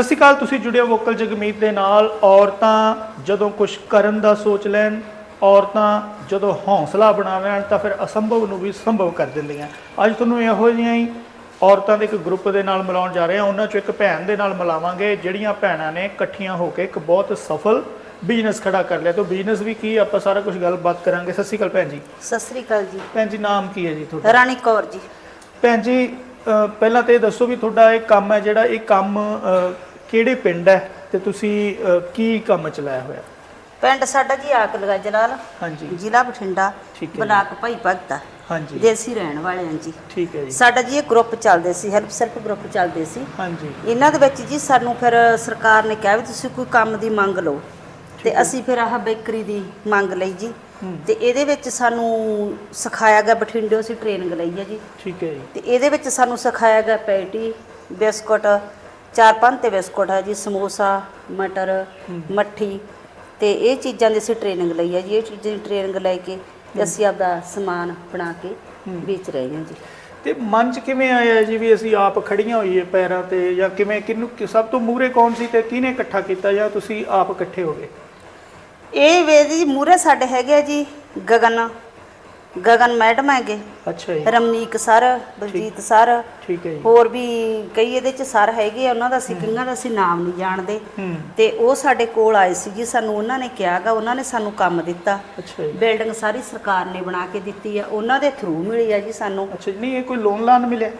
ਸਤਿ ਸ਼੍ਰੀ ਅਕਾਲ ਤੁਸੀਂ ਜੁੜਿਓ ਵੋਕਲ ਜਗਮੀਤ ਦੇ ਨਾਲ। ਔਰਤਾਂ ਜਦੋਂ ਕੁਝ ਕਰਨ ਦਾ ਸੋਚ ਲੈਣ ਔਰਤਾਂ ਜਦੋਂ ਹੌਸਲਾ ਬਣਾਵਣ ਤਾਂ ਫਿਰ ਅਸੰਭਵ ਨੂੰ ਵੀ ਸੰਭਵ ਕਰ ਦਿੰਦੀਆਂ। ਅੱਜ ਤੁਹਾਨੂੰ ਇਹੋ ਜਿਹੀਆਂ ਹੀ ਔਰਤਾਂ ਦੇ ਇੱਕ ਗਰੁੱਪ ਦੇ ਨਾਲ ਮਿਲਾਉਣ ਜਾ ਰਹੇ ਹਾਂ। ਉਹਨਾਂ ਚੋਂ ਇੱਕ ਭੈਣ ਦੇ ਨਾਲ ਮਿਲਾਵਾਂਗੇ। ਜਿਹੜੀਆਂ ਭੈਣਾਂ ਨੇ ਇਕੱਠੀਆਂ ਹੋ ਕੇ ਇੱਕ ਬਹੁਤ ਸਫਲ ਬਿਜ਼ਨਸ ਖੜਾ ਕਰ ਲਿਆ। ਤਾਂ ਬਿਜ਼ਨਸ ਵੀ ਕੀ ਆਪਾਂ ਸਾਰਾ ਕੁਝ ਗੱਲਬਾਤ ਕਰਾਂਗੇ। ਸਤਿ ਸ਼੍ਰੀ ਅਕਾਲ ਭੈਣ ਜੀ। ਸਤਿ ਸ੍ਰੀ ਅਕਾਲ ਜੀ। ਭੈਣ ਜੀ ਨਾਮ ਕੀ ਹੈ ਜੀ ਤੁਹਾਡਾ? ਰਾਣੀ ਕੌਰ ਜੀ। ਭੈਣ ਜੀ ਅ, ਪਹਿਲਾਂ ਤੇ ਇਹ ਦੱਸੋ ਵੀ ਤੁਹਾਡਾ ਇਹ ਕੰਮ ਹੈ ਜਿਹੜਾ ਇਹ ਕੰਮ ਅ, ਕਿਹੜੇ ਪਿੰਡ ਹੈ ਤੇ ਤੁਸੀਂ ਕੀ ਕੰਮ ਚਲਾਇਆ ਹੋਇਆ? ਪਿੰਡ ਸਾਡਾ ਜੀ ਆਕ ਲਗਾ ਜਲਾਲ ਹਾਂਜੀ। ਜ਼ਿਲ੍ਹਾ ਬਠਿੰਡਾ ਠੀਕ ਹੈ ਜੀ। ਬਲਾਕ ਭਾਈ ਭਗਤਾ। ਹਾਂਜੀ। ਦੇਸੀ ਰਹਿਣ ਵਾਲੇ ਹਾਂ ਜੀ। ਠੀਕ ਹੈ ਜੀ। ਸਾਡਾ ਜੀ ਇਹ ਗਰੁੱਪ ਚੱਲਦੇ ਸੀ ਹੈਲਪ ਸੈਲਫ ਗਰੁੱਪ ਚੱਲਦੇ ਸੀ। ਹਾਂਜੀ। ਇਹਨਾਂ ਦੇ ਵਿੱਚ ਜੀ ਸਾਨੂੰ ਫਿਰ ਸਰਕਾਰ ਨੇ ਕਿਹਾ ਵੀ ਤੁਸੀਂ ਕੋਈ ਕੰਮ ਦੀ ਮੰਗ ਲਓ। ਤੇ ਅਸੀਂ ਫਿਰ ਆਹ ਬੇਕਰੀ ਦੀ ਮੰਗ ਲਈ ਜੀ। ਹੂੰ। ਤੇ ਇਹਦੇ ਵਿੱਚ ਸਾਨੂੰ ਸਿਖਾਇਆ ਗਿਆ ਬਠਿੰਡੇ ਅਸੀਂ ਟ੍ਰੇਨਿੰਗ ਲਈ ਹੈ ਜੀ। ਠੀਕ ਹੈ ਜੀ। ਤੇ ਇਹਦੇ ਵਿੱਚ ਸਾਨੂੰ ਸਿਖਾਇਆ ਗਿਆ ਪੈਟੀ ਬਿਸਕੁਟ ਚਾਰ ਪੰਜ ਤੇ ਬਿਸਕੁਟ ਹੈ ਜੀ ਸਮੋਸਾ ਮਟਰ ਮੱਠੀ ਤੇ ਇਹ ਚੀਜ਼ਾਂ ਦੀ ਅਸੀਂ ਟ੍ਰੇਨਿੰਗ ਲਈ ਹੈ ਜੀ। ਇਹ ਚੀਜ਼ਾਂ ਦੀ ਟ੍ਰੇਨਿੰਗ ਲੈ ਕੇ ਤੇ ਅਸੀਂ ਆਪਦਾ ਸਮਾਨ ਬਣਾ ਕੇ ਵੇਚ ਰਹੇ ਹਾਂ ਜੀ। ਤੇ ਮਨ ਚ ਕਿਵੇਂ ਆਇਆ ਜੀ ਵੀ ਅਸੀਂ ਆਪ ਖੜੀਆਂ ਹੋਈਏ ਪੈਰਾਂ ਤੇ ਜਾਂ ਕਿਵੇਂ ਕਿਹਨੂੰ ਕਿ- ਸਭ ਤੋਂ ਮੂਹਰੇ ਕੌਣ ਸੀ ਤੇ ਕਿਹਨੇ ਇਕੱਠਾ ਕੀਤਾ ਜਾਂ ਤੁਸੀਂ ਆਪ ਇਕੱਠੇ ਹੋ ਗਏ? ਇਹ ਵੇ ਜੀ ਮੂਰੇ ਸਾਡੇ ਹੈਗੇ ਆ ਜੀ ਗਗਨ। ਗਗਨ ਮੈਡਮ ਹੈਗੇ। ਅੱਛਾ ਜੀ। Ramneek sir Baljeet sir. ਠੀਕ ਹੈ ਜੀ। ਹੋਰ ਵੀ ਕਈ ਇਹਦੇ ਚ ਸਰ ਹੈਗੇ ਆ ਉਹਨਾਂ ਦਾ ਅਸੀਂ ਦਾ ਅਸੀਂ ਨਾਮ ਨਹੀਂ ਜਾਣਦੇ। ਤੇ ਉਹ ਸਾਡੇ ਕੋਲ ਆਏ ਸੀ ਜੀ ਸਾਨੂੰ ਉਹਨਾਂ ਨੇ ਕਿਹਾਗਾ ਉਹਨਾਂ ਨੇ ਸਾਨੂੰ ਕੰਮ ਦਿੱਤਾ। ਅੱਛਾ ਜੀ। ਬਿਲਡਿੰਗ ਸਾਰੀ ਸਰਕਾਰ ਨੇ ਬਣਾ ਕੇ ਦਿੱਤੀ ਆ ਉਹਨਾਂ ਦੇ ਥਰੂ ਮਿਲੀ ਆ ਜੀ ਸਾਨੂੰ। ਅੱਛਾ ਜੀ ਨਹੀਂ ਇਹ ਕੋਈ ਲੋਨ ਲਾਨ ਮਿਲਿਆ?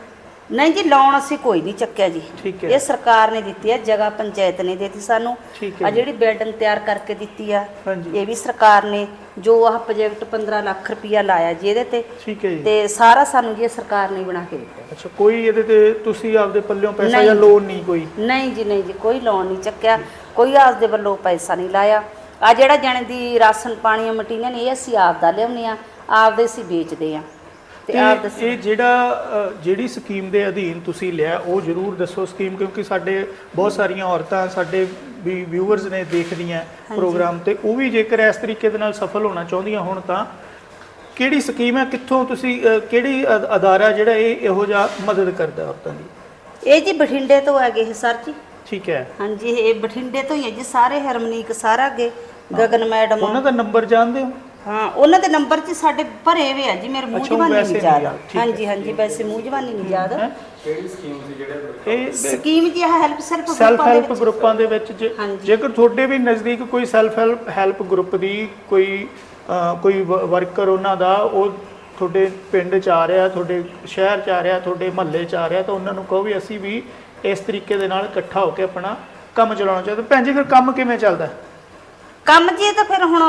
ਨਹੀਂ ਜੀ ਲੋਨ ਅਸੀਂ ਕੋਈ ਨਹੀਂ ਚੱਕਿਆ ਜੀ। ਠੀਕ ਹੈ। ਇਹ ਸਰਕਾਰ ਨੇ ਦਿੱਤੀ ਆ ਜਗ੍ਹਾ ਪੰਚਾਇਤ ਨੇ ਦਿੱਤੀ ਸਾਨੂੰ। ਠੀਕ ਹੈ ਆ ਜੀ। ਜਿਹੜੀ ਬਿਲਡਿੰਗ ਤਿਆਰ ਕਰਕੇ ਦਿੱਤੀ ਆ ਹਾਂਜੀ। ਇਹ ਵੀ ਸਰਕਾਰ ਨੇ ਜੋ ਆਹ ਪ੍ਰੋਜੈਕਟ 15 ਲੱਖ ਰੁਪਇਆ ਲਾਇਆ ਜੀ ਇਹਦੇ ਤੇ। ਠੀਕ ਹੈ ਜੀ। ਤੇ ਸਾਰਾ ਸਾਨੂੰ ਜੀ ਇਹ ਸਰਕਾਰ ਨੇ ਬਣਾ ਕੇ ਦਿੱਤਾ। ਅੱਛਾ ਕੋਈ ਇਹਦੇ ਤੇ ਤੁਸੀਂ ਆਪਦੇ ਪੱਲਿਓਂ ਪੈਸਾ ਨਹੀਂ ਜਾਂ। ਲੋਨ ਨਹੀਂ ਕੋਈ? ਨਹੀਂ ਜੀ ਨਹੀਂ ਜੀ ਕੋਈ ਲੋਨ ਨਹੀਂ ਚੱਕਿਆ। ਕੋਈ ਆਸ ਦੇ ਵੱਲੋਂ ਪੈਸਾ ਨਹੀਂ ਲਾਇਆ। ਆ ਜਿਹੜਾ ਜਣੇ ਦੀ ਰਾਸ਼ਨ ਪਾਣੀ ਮਟੀਰੀਅਲ ਇਹ ਅਸੀਂ ਆਪ ਦਾ ਲਿਆਉਂਦੇ ਆ। ਆਪਦੇ ਅਸੀਂ ਵੇਚਦੇ ਆ। ਤੇ ਆਪ ਤੇ ਦੱਸੋ ਇਹ ਜਿਹੜਾ ਅ, ਜਿਹੜੀ ਸਕੀਮ ਦੇ ਅਧੀਨ ਤੁਸੀਂ ਲਿਆ ਉਹ ਜਰੂਰ ਦੱਸੋ ਸਕੀਮ ਕਿਉਂਕਿ ਸਾਡੇ ਬਹੁਤ ਸਾਰੀਆਂ ਔਰਤਾਂ ਸਾਡੇ ਵੀ ਵਿਊਅਰਸ ਨੇ ਦੇਖਦੀਆਂ ਪ੍ਰੋਗਰਾਮ ਤੇ ਉਹ ਵੀ ਜੇਕਰ ਇਸ ਤਰੀਕੇ ਦੇ ਨਾਲ ਸਫਲ ਹੋਣਾ ਚਾਹੁੰਦੀਆਂ ਹੋਣ ਤਾਂ ਕਿਹੜੀ ਸਕੀਮ ਹੈ ਕਿੱਥੋਂ ਤੁਸੀਂ ਅ, ਕਿਹੜੀ ਅਦ- ਅਦਾਰਾ ਜਿਹੜਾ ਇਹ ਇਹੋ ਜਿਹਾ ਮਦਦ ਕਰਦਾ ਔਰਤਾਂ ਦੀ? ਇਹ ਜੀ ਬਠਿੰਡੇ ਤੋਂ ਹੈਗੇ ਇਹ ਸਰ ਜੀ। ਠੀਕ ਹੈ। ਹਾਂਜੀ ਇਹ ਬਠਿੰਡੇ ਤੋਂ ਹੀ ਹੈ ਜੀ ਸਾਰੇ ਹਰਮਨੀਕ ਸਾਰਾ ਅੱਗੇ ਗਗਨ ਮੈਡਮ। ਉਹਨਾਂ ਦਾ ਨੰਬਰ ਜਾਣਦੇ ਹੋ? ਹਾਂ ਉਹਨਾਂ ਦੇ ਨੰਬਰ 'ਚ ਸਾਡੇ ਭਰੇ ਹੋਏ ਆ ਜੀ ਮੇਰੇ ਮੂੰਹ ਅੱਛਾ, ਉਹ ਜਵਾਨੀ ਵੈਸੇ ਨਹੀਂ ਨਹੀਂ ਯਾਦ ਯਾਦ, ਠੀਕ ਹੈ। ਹਾਂਜੀ ਹਾਂਜੀ ਵੈਸੇ ਮੂੰਹ ਜਵਾਨੀ ਨਹੀਂ ਯਾਦ ਹੈਂ? ਇਹ ਸਕੀਮ ਜੀ ਇਹ ਹੈਲਪ ਸੈਲਫ ਸੈਲਫ ਹੈਲਪ ਗਰੁੱਪਾਂ ਦੇ ਵਿੱਚ ਜੇ- ਹਾਂਜੀ। ਜੇਕਰ ਤੁਹਾਡੇ ਵੀ ਨਜ਼ਦੀਕ ਕੋਈ ਸੈਲਫ ਹੈਲਪ ਹੈਲਪ ਗਰੁੱਪ ਦੀ ਕੋਈ ਅ, ਕੋਈ ਵਰਕਰ ਉਹਨਾਂ ਦਾ ਉਹ ਤੁਹਾਡੇ ਪਿੰਡ ਚ ਆ ਰਿਹਾ ਤੁਹਾਡੇ ਸ਼ਹਿਰ ਚ ਆ ਰਿਹਾ ਤੁਹਾਡੇ ਮਹੱਲੇ ਚ ਆ ਰਿਹਾ ਤਾਂ ਉਹਨਾਂ ਨੂੰ ਕਹੋ ਵੀ ਅਸੀਂ ਵੀ ਇਸ ਤਰੀਕੇ ਦੇ ਨਾਲ ਇਕੱਠਾ ਹੋ ਕੇ ਆਪਣਾ ਕੰਮ ਚਲਾਉਣਾ ਚਾਹੁੰਦੇ ਭੈਣ ਜੀ ਫਿਰ ਕੰਮ ਕਿਵੇਂ ਚੱਲਦਾ ਕੰਮ ਜੀ ਤਾਂ ਫਿਰ ਹੁਣ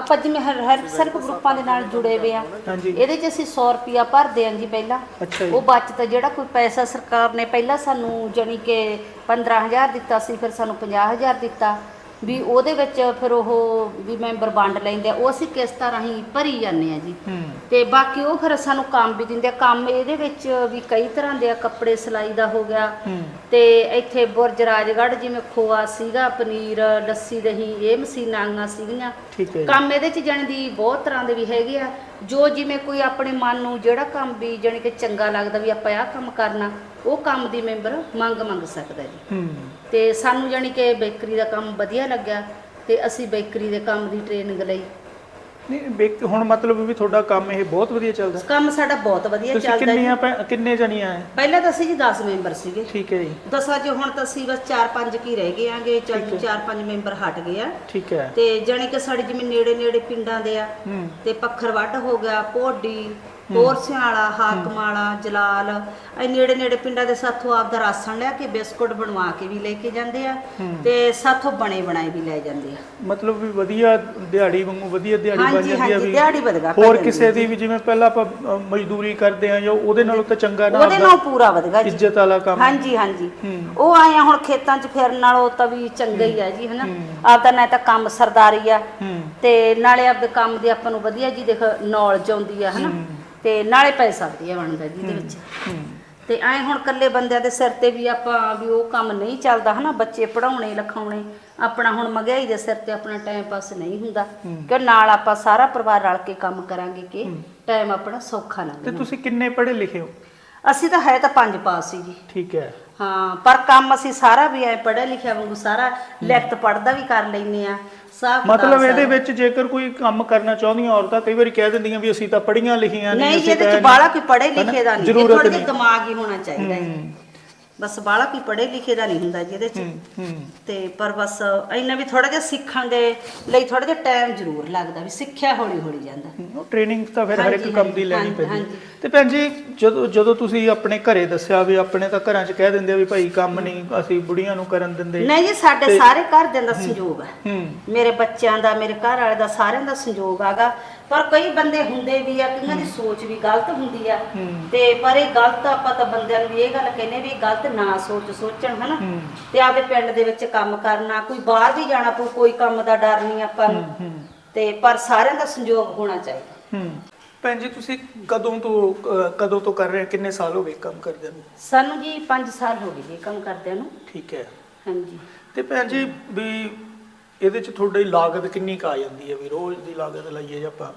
ਆਪਾਂ ਜਿਵੇਂ ਹੈਲਪ ਸੈਲਫ ਗਰੁੱਪਾਂ ਦੇ ਨਾਲ ਜੁੜੇ ਹੋਏ ਆ। ਹਾਂਜੀ ਇਹਦੇ 'ਚ ਅਸੀਂ 100 ਰੁਪਿਆ ਭਰਦੇ ਆਂ ਜੀ ਪਹਿਲਾਂ। ਅੱਛਾ ਜੀ। ਉਹ ਬਚਤ ਜਿਹੜਾ ਕੋਈ ਪੈਸਾ ਸਰਕਾਰ ਨੇ ਪਹਿਲਾਂ ਸਾਨੂੰ ਜਾਣੀ ਕਿ 15000 ਦਿੱਤਾ ਸੀ ਫਿਰ ਸਾਨੂੰ 50000 ਦਿੱਤਾ। ਵੀ ਉਹਦੇ ਵਿੱਚ ਫਿਰ ਉਹ ਵੀ ਮੈਂਬਰ ਵੰਡ ਲੈਂਦੇ ਆ। ਉਹ ਅਸੀਂ ਕਿਸ਼ਤਾਂ ਰਾਹੀਂ ਭਰੀ ਜਾਂਦੇ ਆ ਜੀ। ਤੇ ਬਾਕੀ ਉਹ ਫਿਰ ਸਾਨੂੰ ਕੰਮ ਵੀ ਦਿੰਦੇ ਆ। ਕੰਮ ਇਹਦੇ ਵਿੱਚ ਵੀ ਕਈ ਤਰ੍ਹਾਂ ਦੇ ਆ। ਕੱਪੜੇ ਸਿਲਾਈ ਦਾ ਹੋ ਗਿਆ। ਤੇ ਇੱਥੇ ਬੁਰਜ ਰਾਜਗੜ੍ਹ ਜਿਵੇਂ ਖੋਆ ਸੀਗਾ ਪਨੀਰ ਲੱਸੀ ਦਹੀਂ ਇਹ ਮਸ਼ੀਨਾਂ ਆਈਆਂ ਸੀਗੀਆਂ। ਕੰਮ ਇਹਦੇ ਚ ਜਾਣੀ ਦੀ ਬਹੁਤ ਤਰ੍ਹਾਂ ਦੇ ਵੀ ਹੈਗੇ ਆ। ਜੋ ਜਿਵੇਂ ਕੋਈ ਆਪਣੇ ਮਨ ਨੂੰ ਜਿਹੜਾ ਕੰਮ ਵੀ ਜਾਣੀ ਕਿ ਚੰਗਾ ਲੱਗਦਾ ਵੀ ਆਪਾਂ ਆਹ ਕੰਮ ਕਰਨਾ ਉਹ ਕੰਮ ਦੀ ਮੈਂਬਰ ਮੰਗ ਮੰਗ ਸਕਦਾ ਜੀ। ਤੇ ਸਾਨੂੰ ਜਾਣੀ ਕਿ ਬੇਕਰੀ ਦਾ ਕੰਮ ਵਧੀਆ ਲੱਗਿਆ ਤੇ ਅਸੀਂ ਬੇਕਰੀ ਦੇ ਕੰਮ ਦੀ ਟ੍ਰੇਨਿੰਗ ਲਈ ਨਹੀਂ ਬੇਕ- ਹੁਣ ਮਤਲਬ ਵੀ ਤੁਹਾਡਾ ਕੰਮ ਇਹ ਬਹੁਤ ਵਧੀਆ ਚੱਲਦਾ। ਕੰਮ ਸਾਡਾ ਬਹੁਤ ਵਧੀਆ ਤੁਸੀਂ ਚੱਲਦਾ ਜੀ। ਕਿੰਨੀਆਂ ਭੈ- ਕਿੰਨੇ ਜਣੀਆਂ ਹੈ ਪਹਿਲਾਂ ਤਾਂ ਅਸੀਂ ਜੀ 10 ਮੈਂਬਰ ਸੀਗੇ। ਠੀਕ ਹੈ ਜੀ। ਦਸਾਂ ਚ ਹੁਣ ਤਾਂ ਅਸੀਂ ਬਸ 4-5 ਕੀ ਰਹਿ ਗਏ ਆਂਗੇ ਚੱਲ ਠੀਕ ਹੈ। 4-5 ਮੈਂਬਰ ਹਟ ਗਏ ਆ। ਠੀਕ ਹੈ ਤੇ ਜਾਣੀ ਕਿ ਸਾਡੇ ਜਿਵੇਂ ਨੇੜੇ ਨੇੜੇ ਪਿੰਡਾਂ ਦੇ ਆ ਹੂੰ। ਤੇ ਪੱਖਰ ਵੱਢ ਹੋ ਗਿਆ ਪੋਡੀ ਹੋਰ ਸਿਆਲਾ ਹਾਕਮਾਲਾ ਜਲਾਲ ਇਹ ਨੇੜੇ ਨੇੜੇ ਪਿੰਡਾਂ ਦੇ ਸਾਥੋਂ ਆਪਦਾ ਰਾਸ਼ਨ ਲਿਆ ਕੇ ਬਿਸਕੁਟ ਬਣਵਾ ਕੇ ਵੀ ਲੈ ਕੇ ਜਾਂਦੇ ਆ। ਤੇ ਸਾਥੋਂ ਬਣੇ ਬਣਾਏ ਵੀ ਲੈ ਜਾਂਦੇ ਆ। ਮਤਲਬ ਵੀ ਵਧੀਆ ਦਿਹਾੜੀ ਵਾਂਗੂ ਵਧੀਆ ਦਿਹਾੜੀ ਬਣ ਹਾਂਜੀ ਜਾਂਦੀ ਆ ਹਾਂਜੀ ਵੀ ਦਿਹਾੜੀ ਵਧਗਾ ਹੋਰ ਕਿਸੇ ਦੀ ਵੀ ਜਿਵੇਂ ਪਹਿਲਾਂ ਆਪਾਂ ਅ, ਮਜ਼ਦੂਰੀ ਕਰਦੇ ਆ ਜਾਂ ਉਹਦੇ ਨਾਲੋਂ ਤਾਂ ਚੰਗਾ ਨਾ ਉਹਦੇ ਨਾਲ ਪੂਰਾ ਵਧਗਾ ਜੀ। ਇੱਜ਼ਤ ਵਾਲਾ ਕੰਮ। ਹਾਂਜੀ ਹਾਂਜੀ। ਉਹ ਆਏ ਆ ਹੁਣ ਖੇਤਾਂ 'ਚ ਫਿਰਨ ਨਾਲੋਂ ਤਾਂ ਵੀ ਚੰਗਾ ਹੀ ਆ ਜੀ ਹਨਾ। ਆਪਦਾ ਨਾ ਤਾਂ ਕੰਮ ਸਰਦਾਰੀ ਆ ਹੂੰ। ਤੇ ਨਾਲੇ ਆਪਦੇ ਕੰਮ ਦੀ ਆਪਾਂ ਨੂੰ ਵਧੀਆ ਜੀ ਦੇਖ ਨੌਲੇਜ ਆਉਂਦੀ ਆ ਹਨਾ। ਤੇ ਨਾਲੇ ਪੈਸਾ ਵਧੀਆ ਬਣਦਾ ਜੀ ਇਹਦੇ ਵਿੱਚ। ਤੇ ਐ ਹੁਣ ਇਕੱਲੇ ਬੰਦਿਆਂ ਦੇ ਸਿਰ ਤੇ ਵੀ ਆਪਾਂ ਵੀ ਉਹ ਕੰਮ ਨਹੀਂ ਚੱਲਦਾ ਹਨਾ ਬੱਚੇ ਪੜਾਉਣੇ ਲਿਖਾਉਣੇ ਆਪਣਾ ਹੁਣ ਮਹਿੰਗਾਈ ਦੇ ਸਿਰ ਤੇ ਆਪਣਾ ਟਾਈਮ ਪਾਸ ਨਹੀਂ ਹੁੰਦਾ। ਕਿ ਨਾਲ ਆਪਾਂ ਸਾਰਾ ਪਰਿਵਾਰ ਰਲ ਕੇ ਕੰਮ ਕਰਾਂਗੇ ਕਿ ਟਾਈਮ ਆਪਣਾ ਸੌਖਾ ਤੇ ਲੰਘੇ ਤੁਸੀਂ ਕਿੰਨੇ ਪੜ੍ਹੇ ਲਿਖੇ ਹੋ? ਅਸੀਂ ਤਾਂ ਹੈ ਤਾਂ ਪੰਜ ਪਾਸ ਸੀ ਜੀ। ਠੀਕ ਹੈ। ਹਾਂ ਪਰ ਕੰਮ ਅਸੀਂ ਸਾਰਾ ਵੀ ਐ ਪੜ੍ਹਿਆ ਲਿਖਿਆ ਵਾਂਗੂ ਸਾਰਾ ਲਿਖਤ ਪੜ੍ਹਦਾ ਵੀ ਕਰ ਲੈਨੇ ਆ ਮਤਲਬ ਇਹਦੇ ਵਿੱਚ ਜੇਕਰ ਕੋਈ ਕੰਮ ਕਰਨਾ ਚਾਹੁੰਦੀਆਂ ਔਰਤਾਂ ਕਈ ਵਾਰੀ ਕਹਿ ਦਿੰਦੀਆਂ ਵੀ ਅਸੀਂ ਤਾਂ ਪੜ੍ਹੀਆਂ ਲਿਖੀਆਂ ਨਹੀਂ ਇਹਦੇ ਚ ਇਹ ਬਾਲਾ ਕੋਈ ਪੜ੍ਹੇ? ਲਿਖੇ ਦਾ ਨਹੀਂ। ਜ਼ਰੂਰਤ ਥੋੜਾ ਦਿਮਾਗ ਹੀ ਹੋਣਾ ਚਾਹੀਦਾ ਹੂੰ, ਬਸ ਬਾਲਾ ਕੋਈ ਪੜ੍ਹੇ ਲਿਖੇ ਦਾ ਨਹੀਂ ਹੁੰਦਾ ਜੀ ਇਹਦੇ ਚ ਤੇ ਪਰ ਬਸ ਇੰਨਾ ਵੀ ਥੋੜਾ ਜਿਹਾ ਸਿੱਖਣ ਦੇ ਲਈ ਥੋੜਾ ਜਿਹਾ ਟਾਈਮ ਜ਼ਰੂਰ ਲੱਗਦਾ ਵੀ ਸਿੱਖਿਆ ਹੌਲੀ ਹੌਲੀ ਜਾਂਦਾ ਟ੍ਰੇਨਿੰਗ ਤਾਂ ਫਿਰ ਹਰ ਇੱਕ ਕੰਮ ਦੀ ਲੈਣੀ ਪੈਂਦੀ। ਤੇ ਭੈਣ ਜੀ ਜਦੋਂ ਜਦੋਂ ਤੁਸੀਂ ਆਪਣੇ ਘਰੇ ਦੱਸਿਆ ਵੀ ਆਪਣੇ ਤਾਂ ਘਰਾਂ 'ਚ ਕਹਿ ਦਿੰਦੇ ਆ ਵੀ ਭਾਈ ਕੰਮ ਨਹੀਂ ਅਸੀਂ ਬੁੜੀਆਂ ਨੂੰ ਕਰਨ ਦਿੰਦੇ। ਨਹੀਂ ਜੀ ਸਾਡੇ ਸਾਰੇ ਘਰਦਿਆਂ ਦਾ ਸੰਯੋਗ ਹੈ। ਹੂੰ। ਮੇਰੇ ਬੱਚਿਆਂ ਦਾ ਮੇਰੇ ਘਰ ਵਾਲੇ ਦਾ ਸਾਰਿਆਂ ਦਾ ਸੰਯੋਗ ਆਗਾ। ਪਰ ਕਈ ਬੰਦੇ ਹੁੰਦੇ ਵੀ ਆ ਕਈਆਂ ਦੀ ਸੋਚ ਵੀ ਗਲਤ ਹੁੰਦੀ ਆ। ਤੇ ਪਰ ਇਹ ਗਲਤ ਆਪਾਂ ਤਾਂ ਬੰਦਿਆਂ ਨੂੰ ਵੀ ਇਹ ਗੱਲ ਕਹਿੰਦੇ ਵੀ ਗਲਤ ਨਾ ਸੋਚ ਸੋਚਣ ਹਨਾ। ਤੇ ਆਪਦੇ ਪਿੰਡ ਦੇ ਵਿੱਚ ਕੰਮ ਕਰਨਾ ਕੋਈ ਬਾਹਰ ਵੀ ਜਾਣਾ ਪਊ ਕੋਈ ਕੰਮ ਦਾ ਡਰ ਨਹੀਂ ਆਪਾਂ ਨੂੰ। ਤੇ ਪਰ ਸਾਰਿਆਂ ਦਾ ਸੰਯੋਗ ਹੋਣਾ ਚਾਹੀਦਾ। ਹੂੰ। ਭੈਣ ਜੀ ਤੁਸੀਂ ਕਦੋਂ ਤੋਂ ਕਦੋਂ ਤੋਂ ਕਰ ਰਹੇ ਹੋ? ਕਿੰਨੇ ਸਾਲ ਹੋ ਗਏ ਕੰਮ ਕਰਦੇ ਨੂੰ? ਸਾਨੂੰ ਜੀ 5 ਸਾਲ ਹੋ ਗਏ ਜੀ ਕੰਮ ਕਰਦਿਆਂ ਨੂੰ। ਠੀਕ ਹੈ। ਹਾਂਜੀ। ਤੇ ਭੈਣ ਜੀ ਵੀ ਇਹਦੇ 'ਚ ਤੁਹਾਡੀ ਲਾਗਤ ਕਿੰਨੀ ਕੁ ਆ ਜਾਂਦੀ ਹੈ ਵੀ ਰੋਜ਼ ਦੀ ਲਾਗਤ ਲਈਏ ਜੇ ਆਪਾਂ?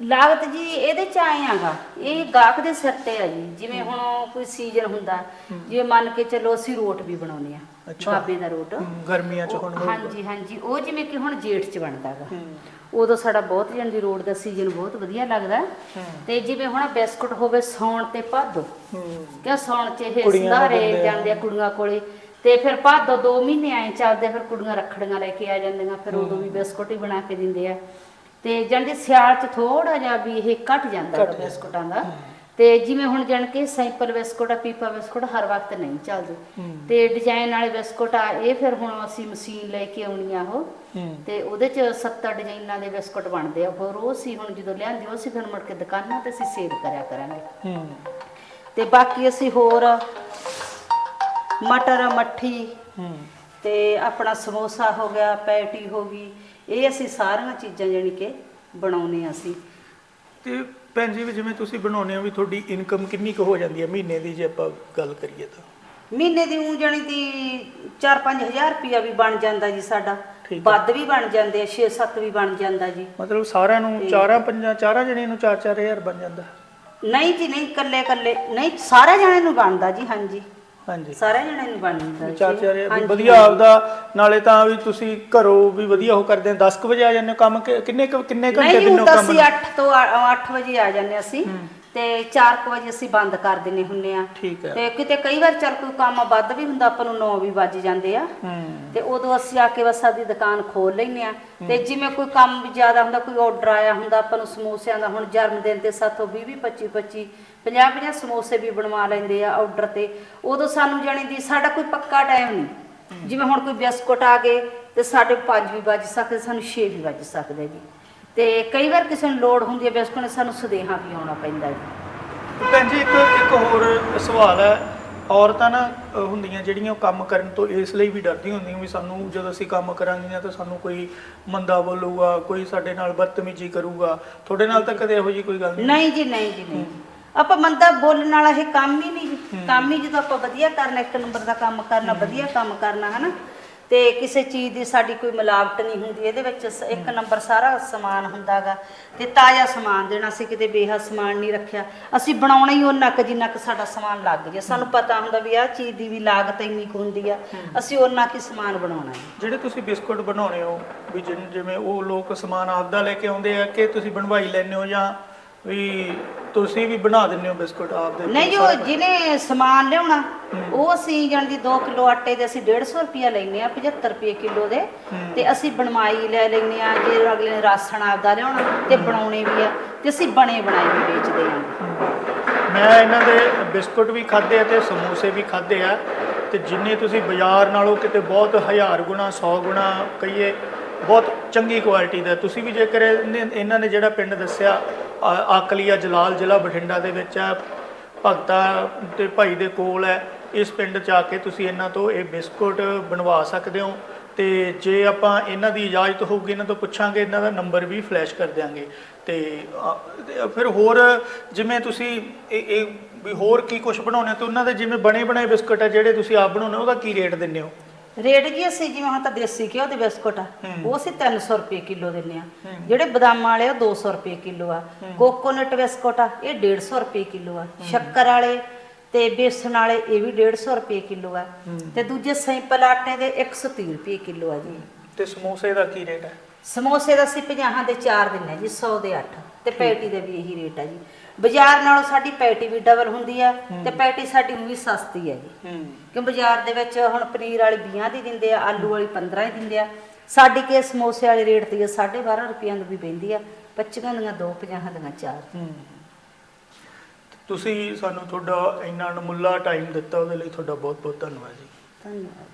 ਲਾਗਤ ਜੀ ਇਹਦੇ ਚ ਆਏ ਆਗਾ ਇਹ ਗਾਹਕ ਦੇ ਸਿਰ ਤੇ ਆ ਜੀ। ਜਿਵੇਂ ਹੁਣ ਕੋਈ ਸੀਜ਼ਨ ਹੁੰਦਾ ਜਿਵੇਂ ਮੰਨ ਕੇ ਚੱਲੋ ਅਸੀਂ ਰੋਟ ਵੀ ਬਣਾਉਨੇ ਆ। ਬਾਬੇ ਦਾ ਰੋਟ। ਗਰਮੀਆਂ 'ਚ ਹੁਣ। ਹਾਂਜੀ ਹਾਂਜੀ। ਉਹ ਜਿਵੇਂ ਕਿ ਹੁਣ ਜੇਠ ਚ ਬਣਦਾਗਾ ਹੂੰ। ਉਦੋਂ ਸਾਡਾ ਬਹੁਤ ਜਣ ਦੀ ਰੋਡ ਦਾ ਸੀਜ਼ਨ ਬਹੁਤ ਵਧੀਆ ਲੱਗਦਾ। ਤੇ ਜਿਵੇਂ ਹੁਣ ਬਿਸਕੁਟ ਹੋਵੇ ਸੌਣ ਤੇ ਭਾਦੋ। ਕਿਉਂ ਸੌਣ ਚ ਇਹ ਸੰਧਾਰੇ। ਜਾਂਦੇ ਆ ਕੁੜੀਆਂ ਕੋਲੇ। ਤੇ ਫਿਰ ਭਾਦੋ 2 ਮਹੀਨੇ ਆਏ ਚੱਲਦੇ ਫਿਰ ਕੁੜੀਆਂ ਰੱਖੜੀਆਂ ਲੈ ਕੇ ਆ ਜਾਂਦੀਆਂ ਫਿਰ ਉਦੋਂ ਵੀ ਬਿਸਕੁਟ ਹੀ ਬਣਾ ਕੇ ਦਿੰਦੇ ਆ। ਤੇ ਜਾਂਦੇ ਸਿਆਲ ਚ ਥੋੜਾ ਜਿਹਾ ਵੀ ਇਹ ਘਟ ਜਾਂਦਾ ਗਾ। ਬਿਸਕੁਟਾਂ ਦਾ। ਤੇ ਜਿਵੇਂ ਹੁਣ ਜਾਣ ਕੇ ਸਿੰਪਲ ਬਿਸਕੁਟ ਆ ਪੀਪਾ ਬਿਸਕੁਟ ਹਰ ਵਕਤ ਨਹੀਂ ਚੱਲਦੇ। ਤੇ ਡਿਜ਼ਾਈਨ ਵਾਲੇ ਬਿਸਕੁਟ ਆ ਇਹ ਫਿਰ ਹੁਣ ਅਸੀਂ ਮਸ਼ੀਨ ਲੈ ਕੇ ਆਉਣੀ ਆ ਉਹ। ਤੇ ਉਹਦੇ ਚ 70 ਡਿਜ਼ਾਈਨਾਂ ਦੇ ਬਿਸਕੁਟ ਬਣਦੇ ਆ। ਹੋਰ ਉਹ ਅਸੀਂ ਹੁਣ ਜਦੋਂ ਲਿਆਂਦੀ ਉਹ ਅਸੀਂ ਫਿਰ ਮੁੜ ਕੇ ਦੁਕਾਨਾਂ ਤੇ ਅਸੀਂ ਸੇਲ ਕਰਿਆ ਕਰਾਂਗੇ। ਤੇ ਬਾਕੀ ਅਸੀਂ ਹੋਰ ਮਟਰ ਮੱਠੀ ਹੂੰ। ਤੇ ਆਪਣਾ ਸਮੋਸਾ ਹੋ ਗਿਆ ਪੈਟੀ ਹੋ ਗਈ। ਇਹ ਅਸੀਂ ਸਾਰੀਆਂ ਚੀਜ਼ਾਂ ਜਾਣੀ ਕਿ ਬਣਾਉਨੇ ਆ ਅਸੀਂ। ਤੇ ਭੈਣ ਜੀ ਵੀ ਜਿਵੇਂ ਤੁਸੀਂ ਬਣਾਉਂਦੇ ਹੋ ਵੀ ਤੁਹਾਡੀ ਇਨਕਮ ਕਿੰਨੀ ਕੁ ਹੋ ਜਾਂਦੀ ਹੈ ਮਹੀਨੇ ਦੀ ਜੇ ਆਪਾਂ ਗੱਲ ਕਰੀਏ ਤਾਂ? ਮਹੀਨੇ ਦੀ ਉਂ ਜਾਣੀ ਦੀ 4-5000 ਰੁਪਿਆ ਵੀ ਬਣ ਜਾਂਦਾ ਜੀ ਸਾਡਾ। ਠੀਕ ਹੈ। ਵੱਧ ਵੀ ਬਣ ਜਾਂਦੇ ਆ 6-7 ਵੀ ਬਣ ਜਾਂਦਾ ਜੀ। ਮਤਲਬ ਸਾਰਿਆਂ ਨੂੰ ਚਾਰਾਂ ਪੰਜਾਂ ਚਾਰਾਂ ਜਣੇ ਨੂੰ 4-4000 ਬਣ ਜਾਂਦਾ। ਨਹੀਂ ਜੀ ਨਹੀਂ ਕੱਲੇ ਕੱਲੇ ਨਹੀਂ ਸਾਰੇ ਜਣੇ ਨੂੰ ਬਣਦਾ ਜੀ ਹਾਂਜੀ। ਹਾਂਜੀ। ਸਾਰੇ ਜਣੇ ਨੂੰ ਬਣ ਜਾਂਦਾ ਜੀ। ਚਾਰ ਚਾਰ ਹਜ਼ਾਰ ਵੀ ਵਧੀਆ ਆਪਦਾ ਨਾਲੇ ਤਾਂ ਵੀ ਤੁਸੀਂ ਘਰੋਂ ਵੀ ਵਧੀਆ ਉਹ ਕਰਦੇ ਆ 10 ਕੁ ਵਜੇ ਆ ਜਾਂਦੇ ਹੋ ਕੰਮ ਕਿ- ਕਿੰਨੇ ਕੁ- ਕਿੰਨੇ ਘੰਟੇ ਨਹੀਂ ਤਾਂ ਕੰਮ ਅਸੀਂ ਨੂੰ? 8 ਤੋਂ 8 ਵਜੇ ਆ ਜਾਂਦੇ ਅਸੀਂ। ਤੇ 4 ਵਜੇ ਅਸੀਂ ਬੰਦ ਕਰ ਦਿੰਨੇ ਹੁੰਨੇ ਆ। ਠੀਕ ਹੈ ਤੇ ਕਿਤੇ ਕਈ ਵਾਰ ਚੱਲ ਕੋਈ ਕੰਮ ਵੱਧ ਵੀ ਹੁੰਦਾ ਆਪਾਂ ਨੂੰ 9 ਵੀ ਵੱਜ ਜਾਂਦੇ ਆ। ਤੇ ਉਦੋਂ ਅਸੀਂ ਆ ਕੇ ਬਸ ਸਾਡੀ ਦੁਕਾਨ ਖੋਲ ਲੈਨੇ ਆ। ਤੇ ਜਿਵੇਂ ਕੋਈ ਕੰਮ ਵੀ ਜ਼ਿਆਦਾ ਹੁੰਦਾ ਕੋਈ ਆਰਡਰ ਆਇਆ ਹੁੰਦਾ ਆਪਾਂ ਨੂੰ ਸਮੋਸਿਆਂ ਦਾ ਹੁਣ ਜਨਮ ਦਿਨ ਤੇ ਸਾਥੋਂ 20 20 25 25 50 50 ਸਮੋਸੇ ਵੀ ਬਣਵਾ ਲੈਂਦੇ ਆ ਆਰਡਰ ਤੇ। ਉਦੋਂ ਸਾਨੂੰ ਜਾਣੀ ਦੀ ਸਾਡਾ ਕੋਈ ਪੱਕਾ ਟਾਈਮ ਨਹੀਂ। ਜਿਵੇਂ ਹੁਣ ਕੋਈ ਬਿਸਕੁਟ ਆ ਗਏ ਤੇ ਸਾਡੇ 5 ਵੀ ਵੱਜ ਸਕਦੇ ਸਾਨੂੰ 6 ਵੀ ਵੱਜ ਸਕਦੇ ਜੀ। ਤੇ ਕਈ ਵਾਰ ਕਿਸੇ ਨੂੰ ਲੋੜ ਹੁੰਦੀ ਹੈ ਬਿਸਕੁਟ ਸਾਨੂੰ ਸੁਦੇਹਾ ਵੀ ਆਉਣਾ ਪੈਂਦਾ ਤੇ ਭੈਣ ਜੀ ਇੱਕ ਇੱਕ ਹੋਰ ਸਵਾਲ ਹੈ। ਔਰਤਾਂ ਨਾ ਅਹ ਹੁੰਦੀਆਂ ਜਿਹੜੀਆਂ ਉਹ ਕੰਮ ਕਰਨ ਤੋਂ ਇਸ ਲਈ ਵੀ ਡਰਦੀਆਂ ਹੁੰਦੀਆਂ ਵੀ ਸਾਨੂੰ ਜਦੋਂ ਅਸੀਂ ਕੰਮ ਕਰਾਂਗੀਆਂ ਤਾਂ ਸਾਨੂੰ ਕੋਈ ਮੰਦਾ ਬੋਲੂਗਾ ਕੋਈ ਸਾਡੇ ਨਾਲ ਬਦਤਮੀਜ਼ੀ ਕਰੂਗਾ। ਤੁਹਾਡੇ ਨਾਲ ਤਾਂ ਕਦੇ ਇਹੋ ਜੀ ਕੋਈ ਗੱਲ ਨਹੀਂ? ਨਹੀਂ ਜੀ ਨਹੀਂ ਜੀ ਨਹੀਂ। ਆਪਾਂ ਮੰਦਾ ਬੋਲਣ ਵਾਲਾ ਇਹ ਕੰਮ ਹੀ ਨਹੀਂ ਜੀ। ਕੰਮ ਹੀ ਜਦੋਂ ਆਪਾਂ ਵਧੀਆ ਕਰਨਾ ਇੱਕ ਨੰਬਰ ਦਾ ਕੰਮ ਕਰਨਾ ਵਧੀਆ ਕੰਮ ਕਰਨਾ ਹਨਾ? ਤੇ ਕਿਸੇ ਚੀਜ਼ ਦੀ ਸਾਡੀ ਕੋਈ ਮਿਲਾਵਟ ਨਹੀਂ ਹੁੰਦੀ ਇਹਦੇ ਵਿੱਚ ਸ- ਇੱਕ ਨੰਬਰ ਸਾਰਾ ਸਮਾਨ ਹੁੰਦਾਗਾ। ਤੇ ਤਾਜ਼ਾ ਸਮਾਨ ਦੇਣਾ ਸੀ ਕਿਤੇ ਬੇਹਾ ਸਮਾਨ ਨਹੀਂ ਰੱਖਿਆ। ਅਸੀਂ ਬਣਾਉਣਾ ਹੀ ਉਹਨਾਂ ਕੁ ਜਿੰਨਾ ਕੁ ਸਾਡਾ ਸਮਾਨ ਲੱਗ ਜੇ। ਸਾਨੂੰ ਪਤਾ ਹੁੰਦਾ ਵੀ ਆਹ ਚੀਜ਼ ਦੀ ਵੀ ਲਾਗਤ ਇੰਨੀ ਕੁ ਹੁੰਦੀ ਆ। ਅਸੀਂ ਉਹਨਾਂ ਕੀ ਸਮਾਨ ਬਣਾਉਣਾ ਹੈ। ਜਿਹੜੇ ਤੁਸੀਂ ਬਿਸਕੁਟ ਬਣਾਉਣੇ ਹੋ ਵੀ ਜਿਨ- ਜਿਵੇਂ ਉਹ ਲੋਕ ਸਮਾਨ ਆਪਦਾ ਲੈ ਕੇ ਆਉਂਦੇ ਆ ਕਿ ਤੁਸੀਂ ਬਣਵਾਈ ਲੈਂਦੇ ਹੋ ਜਾਂ ਵੀ ਤੁਸੀਂ ਵੀ ਬਣਾ ਦਿੰਦੇ ਹੋ ਬਿਸਕੁਟ ਆਪਦੇ ਨਹੀਂ ਜੋ ਜਿਹਨੇ ਸਮਾਨ ਲਿਆਉਣਾ ਉਹ ਅਸੀਂ ਜਾਣ ਦੀ 2 ਕਿਲੋ ਆਟੇ ਦੇ ਅਸੀਂ 150 ਰੁਪਿਆ ਲੈਨੇ ਆ 75 ਰੁਪਏ ਕਿਲੋ ਦੇ। ਤੇ ਅਸੀਂ ਬਣਵਾਈ ਲੈ ਲੈਨੇ ਆ ਜੇ ਅਗਲੇ ਨੇ ਰਾਸ਼ਨ ਆਪਦਾ ਲਿਆਉਣਾ ਤੇ ਬਣਾਉਣੇ ਵੀ ਆ ਤੇ ਅਸੀਂ ਬਣੇ ਬਣਾਏ ਵੀ ਵੇਚਦੇ ਆਂ ਮੈਂ ਇਹਨਾਂ ਦੇ ਬਿਸਕੁਟ ਵੀ ਖਾਦੇ ਆ ਤੇ ਸਮੋਸੇ ਵੀ ਖਾਦੇ ਆ ਤੇ ਜਿੰਨੇ ਤੁਸੀਂ ਬਾਜ਼ਾਰ ਨਾਲੋਂ ਕਿਤੇ ਬਹੁਤ ਹਜ਼ਾਰ ਗੁਣਾ 100 ਗੁਣਾ ਕਹੀਏ ਬਹੁਤ ਚੰਗੀ ਕੁਆਲਿਟੀ ਦਾ। ਤੁਸੀਂ ਵੀ ਜੇਕਰ ਇਹਨੇ- ਨੇ ਜਿਹੜਾ ਪਿੰਡ ਦੱਸਿਆ ਆਕਲੀਆ ਜਲਾਲ ਜ਼ਿਲ੍ਹਾ ਬਠਿੰਡਾ ਦੇ ਵਿੱਚ ਹੈ। ਭਗਤਾ ਤੇ ਭਾਈ ਦੇ ਕੋਲ ਹੈ। ਇਸ ਪਿੰਡ ਚ ਆ ਕੇ ਤੁਸੀਂ ਇਹਨਾਂ ਤੋਂ ਇਹ ਬਿਸਕੁਟ ਬਣਵਾ ਸਕਦੇ ਹੋ। ਤੇ ਜੇ ਆਪਾਂ ਇਹਨਾਂ ਦੀ ਇਜਾਜ਼ਤ ਹੋਊਗੀ, ਇਹਨਾਂ ਤੋਂ ਪੁੱਛਾਂਗੇ, ਇਹਨਾਂ ਦਾ ਨੰਬਰ ਵੀ ਫਲੈਸ਼ ਕਰ ਦਿਆਂਗੇ। ਤੇ ਫਿਰ ਹੋਰ ਜਿਵੇਂ ਤੁਸੀਂ ਇਹ ਇਹ ਵੀ ਹੋਰ ਕੀ ਕੁਝ ਬਣਾਉਣੇ ਤੇ ਉਹਨਾਂ ਦੇ ਜਿਵੇਂ ਬਣੇ ਬਣਾਏ ਬਿਸਕੁਟ ਹੈ ਜਿਹੜੇ ਤੁਸੀਂ ਆਪ ਬਣਾਉਣੇ ਉਹਦਾ ਕੀ ਰੇਟ ਦਿੰਦੇ ਹੋ? ਰੇਟ ਜੀ ਅਸੀਂ ਜਿਵੇਂ ਹੁਣ ਤਾਂ ਦੇਸੀ ਘਿਓ ਦੇ ਬਿਸਕੁਟ ਆ ਹੂੰ। ਉਹ ਅਸੀਂ 300 ਰੁਪਏ ਕਿਲੋ ਦਿੰਨੇ ਆ। ਹੂੰ। ਜਿਹੜੇ ਬਦਾਮਾਂ ਵਾਲੇ ਉਹ 200 ਰੁਪਏ ਕਿਲੋ ਆ। ਕੋਕੋਨਟ ਬਿਸਕੁਟ ਆ ਇਹ 150 ਰੁਪਏ ਕਿਲੋ ਆ। ਸ਼ੱਕਰ ਵਾਲੇ ਤੇ ਬੇਸਣ ਵਾਲੇ ਇਹ ਵੀ 150 ਰੁਪਏ ਕਿਲੋ ਆ। ਹੂੰ। ਤੇ ਦੂਜੇ ਸਿੰਪਲ ਆਟੇ ਦੇ 130 ਰੁਪਏ ਕਿਲੋ ਆ ਜੀ। ਤੇ ਸਮੋਸੇ ਦਾ ਕੀ ਰੇਟ ਹੈ ਸਮੋਸੇ ਦਾ ਅਸੀਂ 50 ਦੇ 4 ਦਿੰਨੇ ਜੀ 100 ਦੇ 8 ਤੇ ਪੈਟੀ ਦੇ ਵੀ ਇਹੀ ਰੇਟ ਆ ਜੀ। ਬਾਜ਼ਾਰ ਨਾਲੋਂ ਸਾਡੀ ਪੈਟੀ ਵੀ ਡਬਲ ਹੁੰਦੀ ਆ ਤੇ ਪੈਟੀ ਸਾਡੀ ਵੀ ਸਸਤੀ ਹੈ ਜੀ। ਕਿ ਬਾਜ਼ਾਰ ਦੇ ਵਿੱਚ ਹੁਣ ਪਨੀਰ ਵਾਲੀ 20 ਦੀ ਦਿੰਦੇ ਆ ਆਲੂ ਵਾਲੀ 15 ਦੀ ਦਿੰਦੇ ਆ। ਸਾਡੀ ਕੇ ਸਮੋਸੇ ਵਾਲੇ ਰੇਟ ਤੇ 12.5 ਰੁਪਈਆਂ ਦੀ ਵੀ ਪੈਂਦੀ ਆ 25 ਦੀਆਂ ਦੋ 50 ਦੀਆਂ ਚਾਰ। ਤੁਸੀਂ ਸਾਨੂੰ ਤੁਹਾਡਾ ਇੰਨਾ ਅਣਮੁੱਲਾ ਟਾਈਮ ਦਿੱਤਾ ਉਹਦੇ ਲਈ ਤੁਹਾਡਾ ਬਹੁਤ ਬਹੁਤ ਧੰਨਵਾਦ ਜੀ। ਧੰਨਵਾਦ।